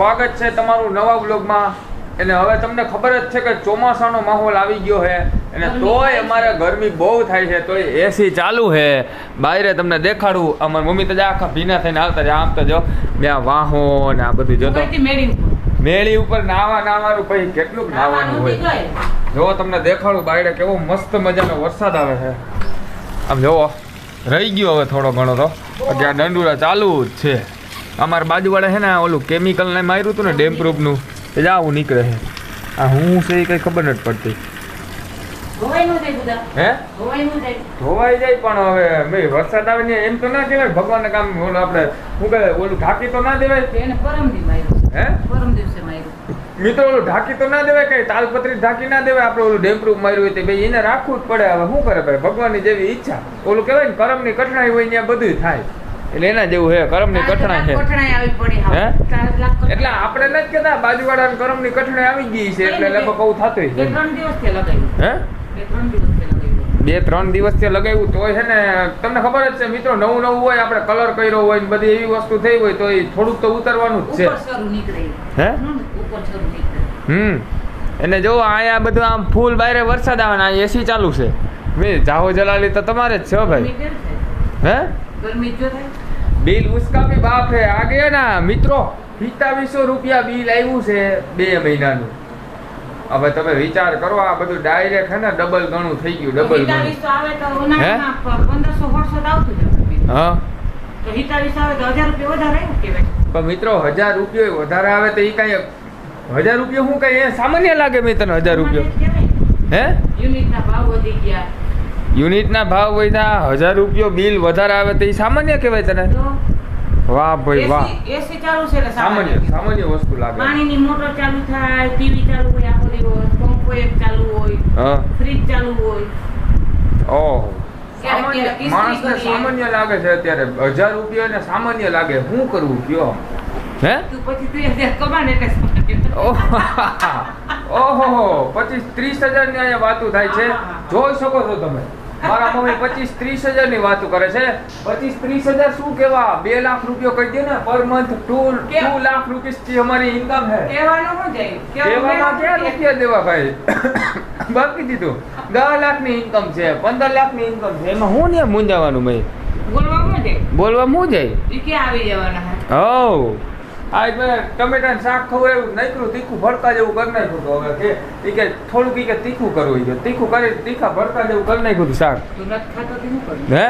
સ્વાગત છે તમારું નવા બ્લોગમાં એટલે હવે તમને ખબર જ છે કે ચોમાસાનો માહોલ આવી ગયો છે. અને તોય અમારે ગરમી બહુ થાય છે. તોય એસી ચાલુ છે. બાયરે તમને દેખાડું. અમારી મમ્મી તો આખા ભીના થઈને આવતા છે આમ તો જો બે વાહો ને આ બધું જોતો. મેળી ઉપર. નાવા નાવાનું પછી કેટલું નાવાનું હોય. જો તમને દેખાડું બાયરે કેવો મસ્ત મજાનો વરસાદ આવે છે. આમ જોવો રહી ગયો હવે થોડો ઘણો તો. અત્યારે દંડુરા ચાલુ જ છે. અમારા બાજુવાળા છે ને ઓલું કેમિકલ ને માર્યું હતું ને ડેમ પ્રૂફનું એ આવું નીકળે છે. આ હું છે એ કંઈ ખબર નથી પડતી. ધોવાઈ ન જાય બધા. હે? ધોવાઈ જાય. પણ હવે મેં વરસાદ આવે ને એમ તો ના કહેવાય ભગવાનને કામ ઓલું આપણે શું કહે ઓલું ઢાંકી તો ના દેવાય. હે? પરમ દિવસે મિત્રો ઓલું ઢાંકી તો ના દેવાય કઈ તાલપત્રી ઢાંકી ના દેવાય આપણે ઓલું ડેમ્પ્રૂફ માર્યું હોય તે ભાઈ એને રાખવું જ પડે હવે શું કરે ભાઈ ભગવાનની જેવી ઈચ્છા. ઓલું કહેવાય ને કરમની કઠણાઈ હોય ત્યાં બધું થાય. એટલે એના જેવું છે કઠણાઈ છે. કઠણાઈ કઠણાઈ. એટલે આપણે નથી કહેતા કર્મની કઠણાઈ આવી ગઈ છે એટલે લગભગ આવું થતું છે. બે ત્રણ દિવસથી લગાવ્યું. બે ત્રણ દિવસથી લગાવ્યું. તોય છે ને તમને ખબર જ છે મિત્રો નવું નવું હોય આપણે કલર કર્યો હોય ને બધી એવી વસ્તુ થઈ હોય તો એ થોડુંક તો ઉતરવાનું જ છે. હે? હમ, એને એટલે જો અહીંયા બધું આમ ફૂલ બારે વરસાદ આવે ને એસી ચાલુ છે. મેં જાહો જલાલી તો તમારે જ છે ભાઈ. હે? થાય? બિલ ઉસકા ભી બાપ હે. આગે ના મિત્રો પિસ્તાવીસો રૂપિયા બિલ આવ્યું છે બે મહિનાનું. હવે તમે વિચાર કરો આ બધું ડાયરેક્ટ હે ને ડબલ ગણું થઈ ગયું ડબલ ગણું. હા? વધારે પણ મિત્રો હજાર રૂપિયો વધારે આવે તો એ કઈ હજાર રૂપિયો શું કઈ એ સામાન્ય લાગે મેં તને હજાર રૂપિયો. હે? યુનિટના ભાવ વધી ગયા. યુનિટના ભાવ વધ્યા હજાર રૂપિયો બિલ વધારે આવે તો એ સામાન્ય કહેવાય તને? વાહ ભાઈ વાહ. AC ચાલુ છે એટલે સામાન્ય સામાન્ય વસ્તુ લાગે. પાણીની મોટર ચાલુ થાય ટીવી ચાલુ હોય આખો હોય પંખો એક ચાલુ હોય હા. ફ્રીજ ચાલુ હોય. ઓહો. માણસને સામાન્ય લાગે છે અત્યારે. હજાર રૂપિયા ને સામાન્ય લાગે. શું કરવું કયો? હે? તું પછી તું કમાને એટલે ઓહો. પચીસ ત્રીસ હજારની અહીંયા વાતું થાય છે. જોઈ શકો છો તમે. મારા મમ્મી પચીસ ત્રીસ હજારની વાતું કરે છે. પચીસ ત્રીસ હજાર શું કેવા બે લાખ રૂપિયો કહી દે ને per month two two lakh રૂપીસથી અમારી ઇન્કમ છે. કેવાનું શું જાય? ક્યાં રૂપિયા દેવા ભાઈ? બાકી દીધું. દસ લાખની ઇન્કમ છે પંદર લાખની ઇન્કમ છે. એમાં હું ને મૂંઝાવાનું ભાઈ બોલવા શું જાય? બોલવા હું જાય? ઈ ક્યાં આવી જવાના? હે? આજ મેં ટમેટાનું શાક ખવડાવ્યું નાખ્યું તીખું ભરતા જેવું કરી નાખ્યું હતું હવે કે ઈ કે થોડુંક કે તીખું કરવું કે. તીખું કરી તીખા ભરતા જેવું કરી નાખ્યું હતું શાક? હે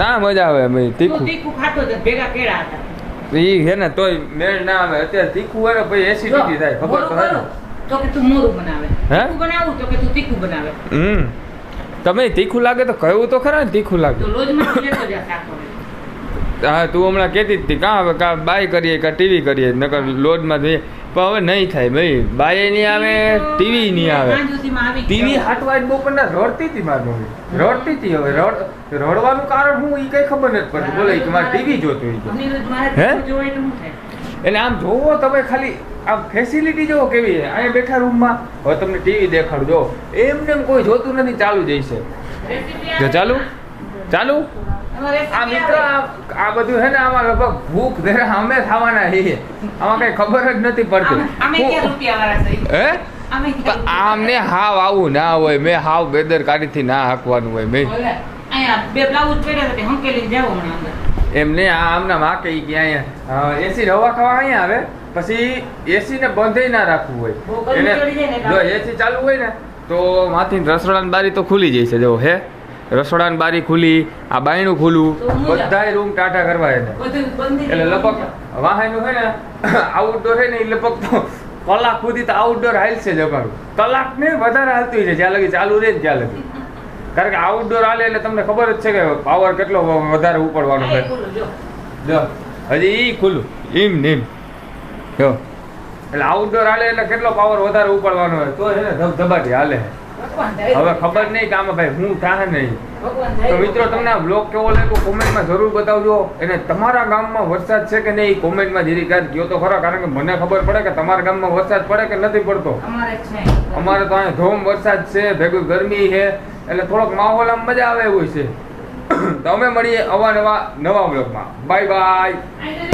ના મજા આવે મેં તીખું. તીખું ખાતો ભેગા કેળા હતા. ઈ હે ને તોય મેળ ના આવે. અત્યારે તીખું હોય ને પછી એસિડિટી થાય ખબર તો કરું તો કે તું મોરું બનાવે. હે? બનાવું તો કે તું તીખું બનાવે. હમ. તમે તીખું લાગે તો કહેવું તો ખરા ને તીખું લાગે. તો રોજમાં તું લેતો જા શાક. હા તું હમણાં કહેતી જ હતી કાં હવે કાં બાય કરીએ કાં ટીવી કરીએ? નકર લોડમાં જઈએ પણ હવે નહીં થાય ભાઈ. બાય નહીં આવે ટીવી નહીં આવે. ટીવી હાટવા જ બપોરના રડતી હતી મારી મમ્મી. રડતી હતી હવે રડ રડવાનું કારણ હું એ કઈ ખબર નથી પડતી. બોલે કે મારે ટીવી જોતું હે? એટલે શું થાય? એટલે આમ જોવો તમે ખાલી આમ ફેસિલિટી જોવો કેવી છે? અહીંયા બેઠા રૂમમાં હવે તમને ટીવી દેખાડું જો. એમને એમ કોઈ જોતું નથી ચાલુ જઈશે ચાલુ? ચાલુ? આ મિત્ર આ બધું છે ને આમાં લગભગ ભૂખ ધેરા અમે ખાવાના છીએ. આમાં કઈ ખબર જ નથી પડતી. હું- આમને હાવ આવું ના હોય મેં હાવ બેદરકારીથી ના હાંકવાનું હોય મેં એમને આ આમના માં કહી કે અહીંયા એસી રવા ખાવા અહીંયા આવે પછી એસી ને બંધ ના રાખવું હોય. એને જો એસી ચાલુ હોય ને તો માથી રસોડાની બારી તો ખુલી જાય છે જો હે? રસોડાની બારી ખુલી આ બાયણું ખુલ્લું બધાય રૂમ ટાટા કરવા એટલે લપક વાહન છે ને આઉટડોર છે ને એ લપક તો કલાક સુધી તો આઉટડોર હાલશે જ અમારું. કલાક ને વધારે હાલતું છે જ્યાં લગી ચાલુ રહે ત્યાં લગી. કારણ કે આઉટડોર હાલે એટલે તમને ખબર જ છે કે પાવર કેટલો વધારે ઉપડવાનો છે. જો. હજી ઈ ખુલ્લું. ઈમ નેમ જો. એટલે આઉટડોર હાલે એટલે કેટલો પાવર વધારે ઉપડવાનો હોય તો છે ને ધબધબાટી હાલે. હવે ખબર નહીં કે આમાં ભાઈ હું થાય નહીં. તો મિત્રો તમને આ બ્લોગ કેવો લાગ્યો કોમેન્ટમાં જરૂર બતાવજો. અને તમારા ગામમાં વરસાદ છે કે નહીં કોમેન્ટમાં જરી કાર ગયો તો ખરા કારણ કે મને ખબર પડે કે તમારા ગામમાં વરસાદ પડે કે નથી પડતો? અમારે તો અહીંયા ધોમ વરસાદ છે ભેગું ગરમી છે એટલે થોડોક માહોલ આમ મજા આવે એવું છે. તો અમે મળીએ અવાનવા નવા બ્લોગમાં બાય બાય